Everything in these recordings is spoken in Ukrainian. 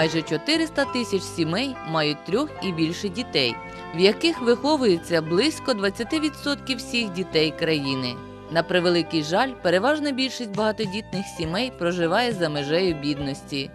Майже 400 тисяч сімей мають трьох і більше дітей, в яких виховується близько 20% всіх дітей країни. На превеликий жаль, переважна більшість багатодітних сімей проживає за межею бідності.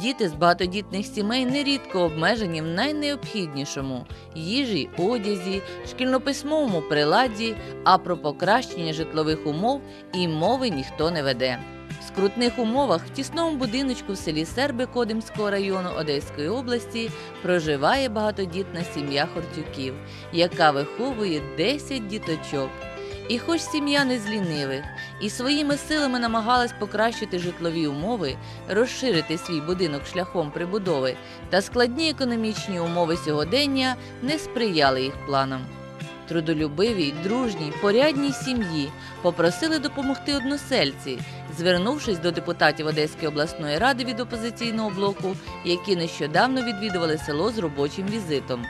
Діти з багатодітних сімей нерідко обмежені в найнеобхіднішому їжі, одязі, шкільнописьмовому приладі, а про покращення житлових умов і мови ніхто не веде. В скрутних умовах в тісному будиночку в селі Серби Кодимського району Одеської області проживає багатодітна сім'я Хортюків, яка виховує 10 діточок. І хоч сім'я не з лінивих, і своїми силами намагалась покращити житлові умови, розширити свій будинок шляхом прибудови, та складні економічні умови сьогодення не сприяли їх планам. Трудолюбивій, дружній, порядній сім'ї попросили допомогти односельці, звернувшись до депутатів Одеської обласної ради від опозиційного блоку, які нещодавно відвідували село з робочим візитом.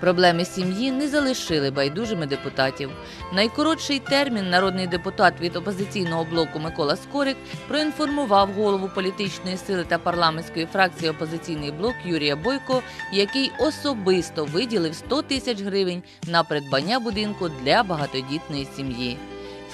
Проблеми сім'ї не залишили байдужими депутатів. Найкоротший термін народний депутат від опозиційного блоку Микола Скорик проінформував голову політичної сили та парламентської фракції опозиційний блок Юрія Бойко, який особисто виділив 100 тисяч гривень на придбання будинку для багатодітної сім'ї.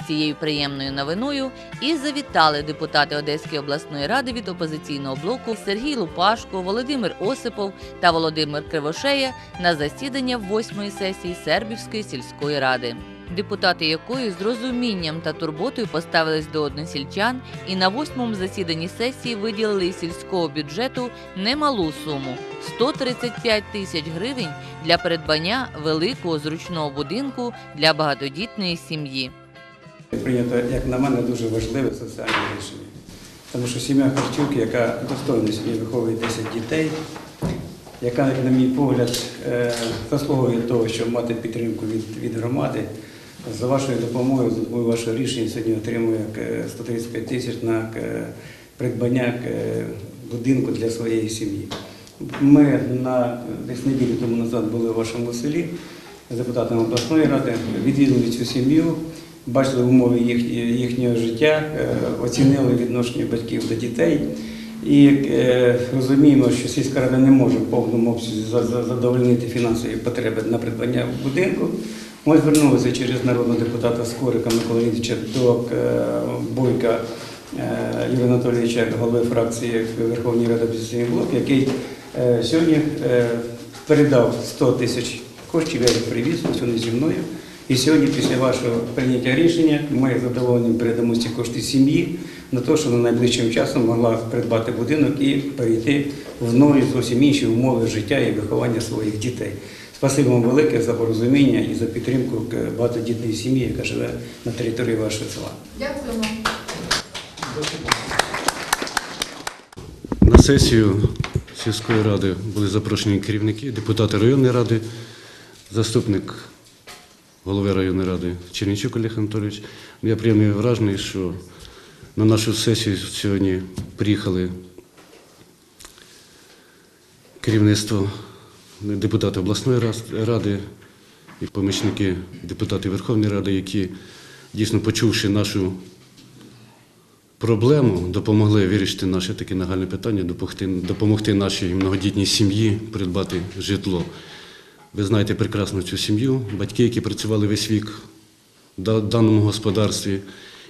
Цією приємною новиною і завітали депутати Одеської обласної ради від опозиційного блоку Сергій Лупашко, Володимир Осипов та Володимир Кривошея на засідання восьмої сесії Сербівської сільської ради. Депутати якої з розумінням та турботою поставились до односельчан і на восьмому засіданні сесії виділили сільського бюджету немалу суму 135 тисяч гривень для придбання великого зручного будинку для багатодітної сім'ї. Прийнято, як на мене, дуже важливе соціальне рішення. Тому що сім'я Харчук, яка достойно сьогодні виховує 10 дітей, яка, на мій погляд, е, заслуговує того, щоб мати підтримку від, від громади, за вашою допомогою, за вашого рішення сьогодні отримує е, 135 тисяч на е, придбання е, будинку для своєї сім'ї. Ми на десь неділю тому назад були в вашому селі депутатами обласної ради, відвідали цю сім'ю, бачили умови їх, їхнього життя, е, оцінили відношення батьків до дітей. І е, розуміємо, що сільська рада не може в повному обсязі за- за- задовольнити фінансові потреби на придбання будинку. Ми звернулися через народного депутата Скорика Микола Лідича до е, Бойка Юрія Анатолійовича, голови фракції Верховної Ради опозиційний блок, який сьогодні передав 100 тисяч коштів, я їх привіз, вони зі мною. І сьогодні, після вашого прийняття рішення, ми з задоволенням передамо ці кошти сім'ї на те, щоб вона найближчим часом могла придбати будинок і перейти в нові зовсім інші умови життя і виховання своїх дітей. Спасибо вам велике за порозуміння і за підтримку багатодітної сім'ї, яка живе на території вашого села. Дякуємо. На сесію сільської ради були запрошені керівники, депутати районної ради, заступник голови районної ради Чернічук Олег Анатолійович. Я приємний вражений, що на нашу сесію сьогодні приїхали керівництво депутати обласної ради і помічники депутатів Верховної Ради, які дійсно почувши нашу проблему, допомогли вирішити наше таке нагальне питання, допомогти, допомогти нашій многодітній сім'ї придбати житло. Ви знаєте прекрасно цю сім'ю, батьки, які працювали весь вік в даному господарстві,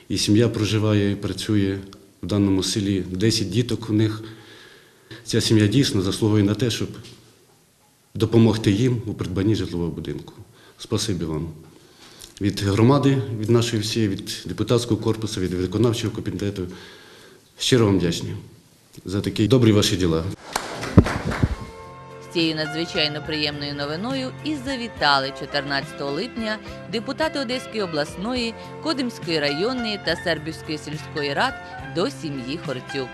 і сім'я проживає і працює в даному селі. 10 діток у них. Ця сім'я дійсно заслуговує на те, щоб допомогти їм у придбанні житлового будинку. Спасибі вам від громади, від нашої всієї, від депутатського корпусу, від виконавчого комітету. Щиро вам вдячні за такі добрі ваші діла. Цією надзвичайно приємною новиною і завітали 14 липня депутати Одеської обласної, Кодимської районної та Сербівської сільської рад до сім'ї Хорцюк.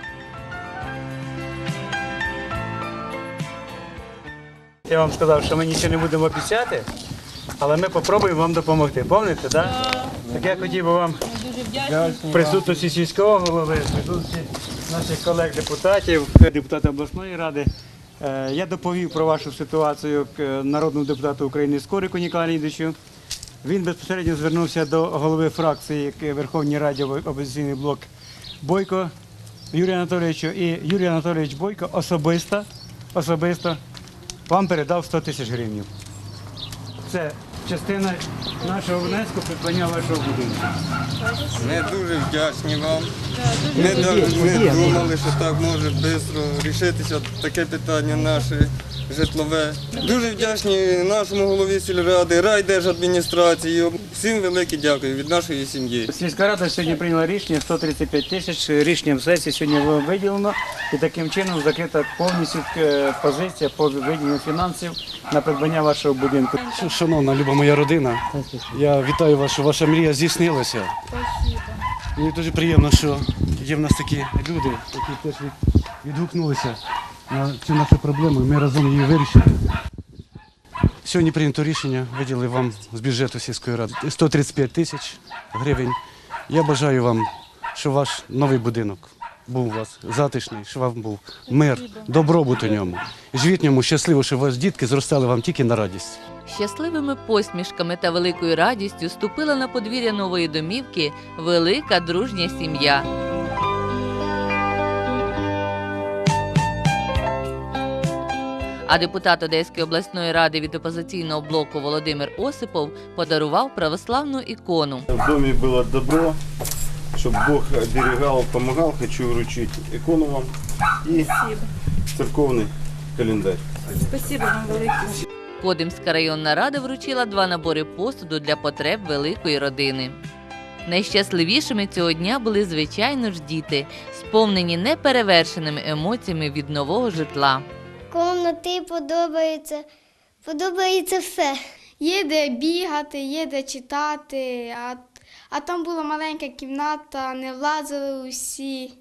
Я вам сказав, що ми нічого не будемо обіцяти, але ми спробуємо вам допомогти. Пам'ятаєте, так? Так я хотів би вам в присутності сільського голови, в присутності наших колег-депутатів, депутата обласної ради. Е, Я доповів про вашу ситуацію к народному депутату України Скорику Ніколаю Лідовичу. Він безпосередньо звернувся до голови фракції Верховній Раді опозиційний блок Бойко Юрія Анатолійовича. І Юрій Анатолійович Бойко особисто особисто вам передав 100 тисяч гривень. Це частина нашого внеску придбання вашого будинку. Ми дуже вдячні вам. Ми навіть не думали, що так може швидко рішитися таке питання наше житлове. Дуже вдячні нашому голові сільради, райдержадміністрації. Всім велике дякую від нашої сім'ї. Сільська рада сьогодні прийняла рішення 135 тисяч. Рішенням сесії сьогодні було виділено і таким чином закрита повністю е, позиція по виділенню фінансів на придбання вашого будинку. Шановна люба моя родина, я вітаю вас, що ваша мрія здійснилася. Мені дуже приємно, що є в нас такі люди, які теж відгукнулися на цю нашу проблему, ми разом її вирішимо. Сьогодні прийнято рішення, виділили вам з бюджету сільської ради 135 тисяч гривень. Я бажаю вам, щоб ваш новий будинок був у вас затишний, щоб вам був мир, добробут у ньому. Живіть в ньому щасливо, щоб ваші дітки зростали вам тільки на радість. Щасливими посмішками та великою радістю ступила на подвір'я нової домівки велика дружня сім'я. А депутат Одеської обласної ради від опозиційного блоку Володимир Осипов подарував православну ікону. В доме было добро, чтобы Бог оберегал, помогал. Хочу вручить икону вам и церковный календарь. Спасибо вам велике. Кодимська районна рада вручила два набори посуду для потреб великої родини. Найщасливішими цього дня були, звичайно ж, діти, сповнені неперевершеними емоціями від нового житла. Комнати подобається, подобається все. Є де бігати, є де читати, а, а там була маленька кімната, не влазили усі.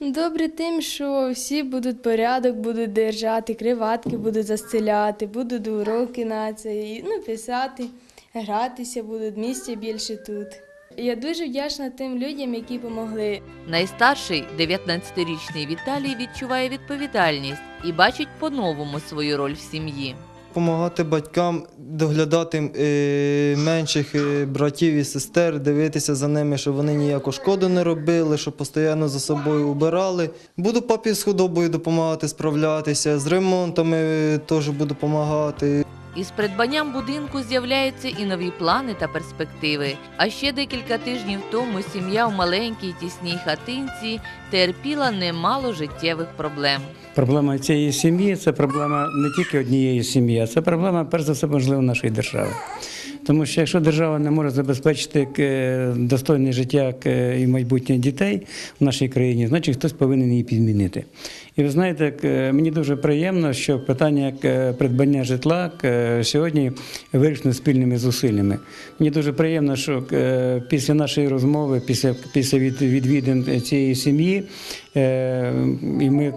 Добре тим, що всі будуть порядок, будуть держати, криватки будуть застеляти, будуть уроки на це, ну, писати, гратися будуть, місця більше тут. Я дуже вдячна тим людям, які допомогли. Найстарший, 19-річний Віталій, відчуває відповідальність і бачить по-новому свою роль в сім'ї. Допомагати батькам доглядати е, менших е, братів і сестер, дивитися за ними, щоб вони ніяку шкоду не робили, щоб постійно за собою убирали. Буду папі з худобою допомагати справлятися, з ремонтами е, теж буду допомагати. Із придбанням будинку з'являються і нові плани та перспективи. А ще декілька тижнів тому сім'я в маленькій тісній хатинці терпіла немало життєвих проблем. Проблема цієї сім'ї це проблема не тільки однієї сім'ї, а це проблема, перш за все, можливо, нашої держави. Тому що якщо держава не може забезпечити е, достойне життя е, і майбутнє дітей в нашій країні, значить хтось повинен її підмінити. І ви знаєте, е, мені дуже приємно, що питання е, придбання житла е, сьогодні вирішено спільними зусиллями. Мені дуже приємно, що після нашої розмови, після, після відвідин цієї сім'ї, і ми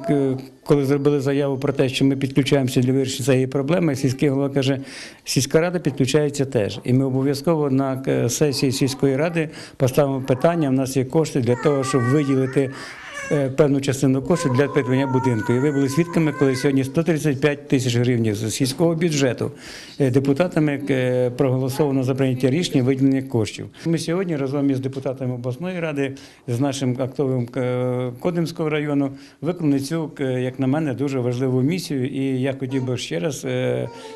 коли зробили заяву про те, що ми підключаємося для вирішення цієї проблеми, сільський голова каже, сільська рада підключається теж. І ми обов'язково на сесії сільської ради поставимо питання. У нас є кошти для того, щоб виділити. Е, Певну частину коштів для придбання будинку. І ви були свідками, коли сьогодні 135 тисяч гривень з сільського бюджету е, депутатами е, проголосовано за прийняття рішення виділення коштів. Ми сьогодні разом із депутатами обласної ради, з нашим актовим Кодимського району виконали цю, як на мене, дуже важливу місію. І я хотів би ще раз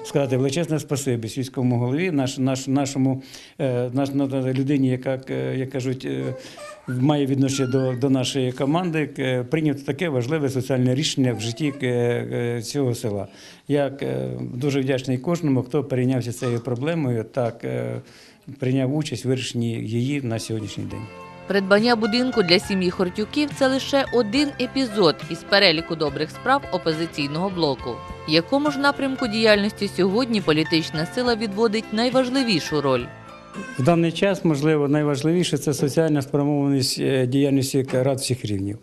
сказати величезне спасибі сільському голові, наш, наш, нашому наш, людині, яка як кажуть. Має відношення до, до нашої команди, е, прийнято таке важливе соціальне рішення в житті е, е, цього села. Я дуже вдячний кожному, хто перейнявся цією проблемою, так прийняв участь в вирішенні її на сьогоднішній день. Придбання будинку для сім'ї Хортюків це лише один епізод із переліку добрих справ опозиційного блоку. Якому ж напрямку діяльності сьогодні політична сила відводить найважливішу роль? В даний час, можливо, найважливіше це соціальна спрямованість е, діяльності рад всіх рівнів.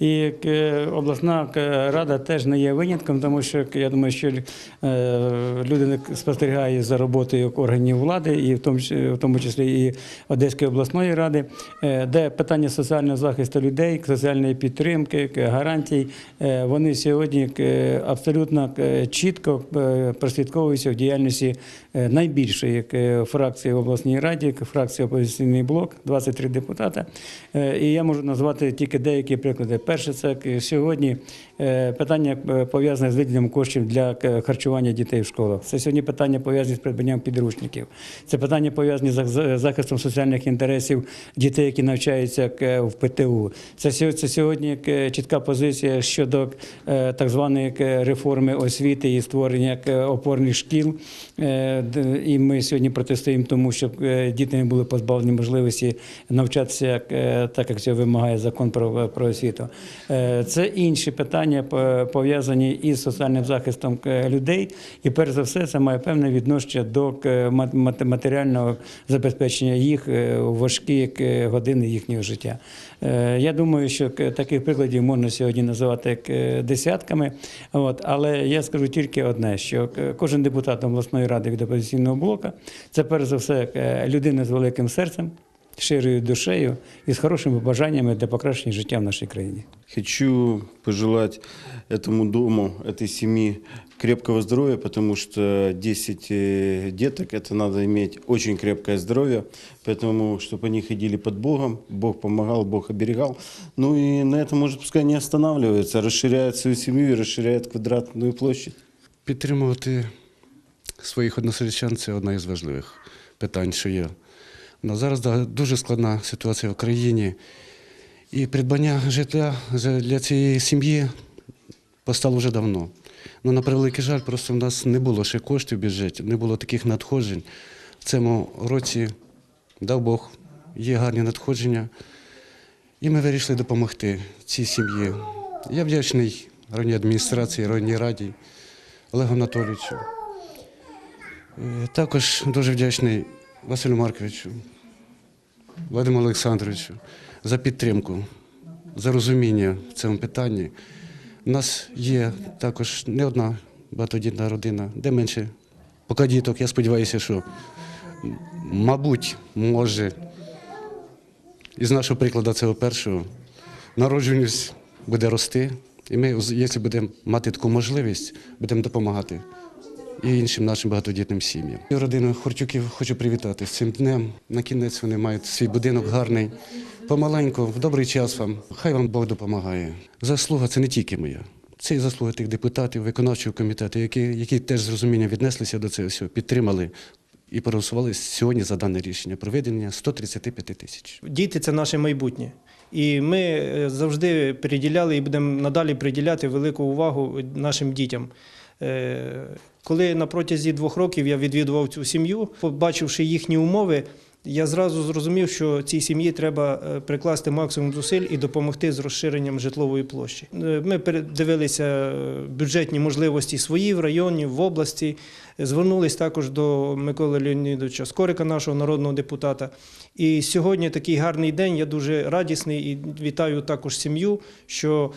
І е, обласна е, рада теж не є винятком, тому що я думаю, що е, люди спостерігають за роботою органів влади, і в тому, в тому числі і Одеської обласної ради, е, де питання соціального захисту людей, соціальної підтримки, гарантій, е, вони сьогодні е, абсолютно е, чітко е, прослідковуються в діяльності е, найбільшої е, фракції в обласній раді, фракції опозиційний блок, 23 депутата. Е, І я можу назвати тільки деякі приклади. Перше, це сьогодні е, питання е, пов'язане з виділенням коштів для е, харчування дітей в школах. Це сьогодні питання пов'язані з придбанням підручників. Це питання пов'язані з захистом соціальних інтересів дітей, які навчаються в ПТУ. Це сьо- сьогодні чітка позиція щодо так званої реформи освіти і створення опорних шкіл. І ми сьогодні протистоїмо тому, щоб діти не були позбавлені можливості навчатися так, як цього вимагає закон про освіту. Е, Це інші питання пов'язані із соціальним захистом е, людей. І перш за все, це має певне відношення до е, мат- мат- матеріального забезпечення їх важкі години їхнього життя. Я думаю, що таких прикладів можна сьогодні називати десятками. От, але я скажу тільки одне: що кожен депутат обласної ради від опозиційного блоку це перш за все людина з великим серцем, щирою душею і з хорошими бажаннями для покращення життя в нашій країні. Хочу пожелать этому дому, этой семье крепкого здоровья, потому что 10 э, деток, это надо иметь очень крепкое здоровье, поэтому, чтобы они ходили под Богом, Бог помогал, Бог оберегал. Ну и на этом, может, пускай не останавливается, расширяет свою семью и расширяет квадратную площадь. Підтримувати своїх односельчан це одна із важливих питань, що є. на зараз да, дуже складна ситуація в країні. І придбання житла для цієї сім'ї постало вже давно. Ну, на превеликий жаль, просто в нас не було ще коштів в бюджеті, не було таких надходжень. В цьому році, дав Бог, є гарні надходження. І ми вирішили допомогти цій сім'ї. Я вдячний районній адміністрації, районній раді, Олегу Анатолійовичу. Е, Також дуже вдячний Василю Марковичу, Вадиму Олександровичу за підтримку, за розуміння в цьому питанні. У нас є також не одна багатодітна родина, де менше поки діток. Я сподіваюся, що, мабуть, може, із нашого прикладу цього першого народжуваність буде рости. І ми, якщо будемо мати таку можливість, будемо допомагати і іншим нашим багатодітним сім'ям. Родину Хортюків хочу привітати з цим днем. На кінець вони мають свій будинок гарний. Помаленьку, в добрий час вам. Хай вам Бог допомагає. Заслуга це не тільки моя. Це і заслуга тих депутатів, виконавчого комітету, які, які теж з розумінням віднеслися до цього всього, підтримали і проголосували сьогодні за дане рішення про виділення 135 тисяч. Діти це наше майбутнє. І ми е, завжди приділяли і будемо надалі приділяти велику увагу нашим дітям. Коли на протязі двох років я відвідував цю сім'ю, побачивши їхні умови, я зразу зрозумів, що цій сім'ї треба е, прикласти максимум зусиль і допомогти з розширенням житлової площі. Е, Ми передивилися е, бюджетні можливості свої в районі, в області. Звернулись також до Миколи Леонідовича Скорика, нашого народного депутата. І сьогодні такий гарний день. Я дуже радісний і вітаю також сім'ю, що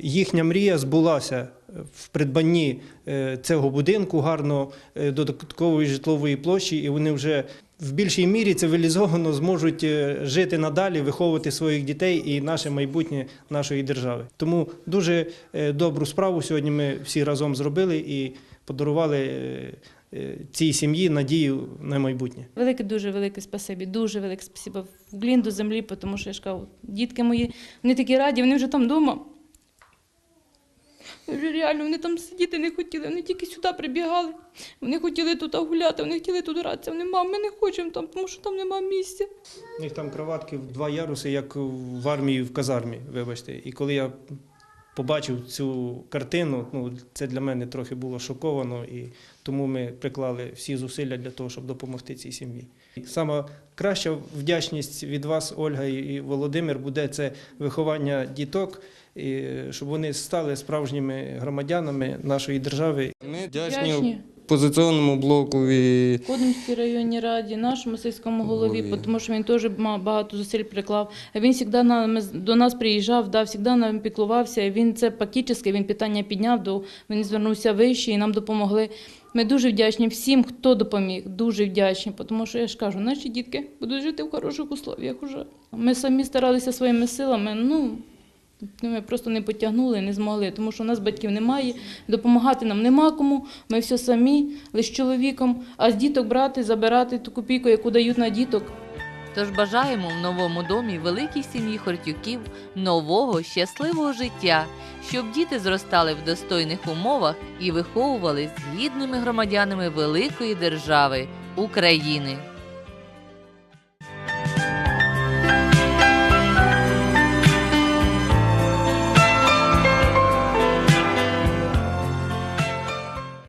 їхня мрія збулася в придбанні е, цього будинку гарно е, додаткової житлової площі, і вони вже в більшій мірі цивілізовано зможуть е, жити надалі, виховувати своїх дітей і наше майбутнє нашої держави. Тому дуже добру справу сьогодні ми всі разом зробили і подарували цій сім'ї надію на майбутнє. Велике, дуже велике спасибі, дуже велике спасибі. В глін до землі, тому що я ж кажу, дітки мої, вони такі раді, вони вже там вдома. Реально, вони там сидіти не хотіли, вони тільки сюди прибігали. Вони хотіли тут гуляти, вони хотіли тут гратися. Вони, мам, ми не хочемо там, тому що там немає місця. У них там кроватки в два яруси, як в армії в казармі, вибачте. І коли я побачив цю картину, ну це для мене трохи було шоковано, і тому ми приклали всі зусилля для того, щоб допомогти цій сім'ї. Саме краща вдячність від вас, Ольга і Володимир, буде це виховання діток, і щоб вони стали справжніми громадянами нашої держави. Ми вдячні Вдячні опозиційному блоку і Кодимській районній раді, нашому сільському голові, Голові. тому що він теж багато зусиль приклав. Він завжди до нас приїжджав, да, завжди нам піклувався. Він це пакічне, він питання підняв, до, він звернувся вище і нам допомогли. Ми дуже вдячні всім, хто допоміг, дуже вдячні, тому що я ж кажу, наші дітки будуть жити в хороших условіях уже. Ми самі старалися своїми силами, ну, Ну, ми просто не потягнули, не змогли, тому що у нас батьків немає, допомагати нам нема кому. Ми все самі, лише чоловіком, а з діток брати, забирати ту копійку, яку дають на діток. Тож бажаємо в новому домі великій сім'ї Хортюків нового щасливого життя, щоб діти зростали в достойних умовах і виховувались гідними громадянами великої держави України.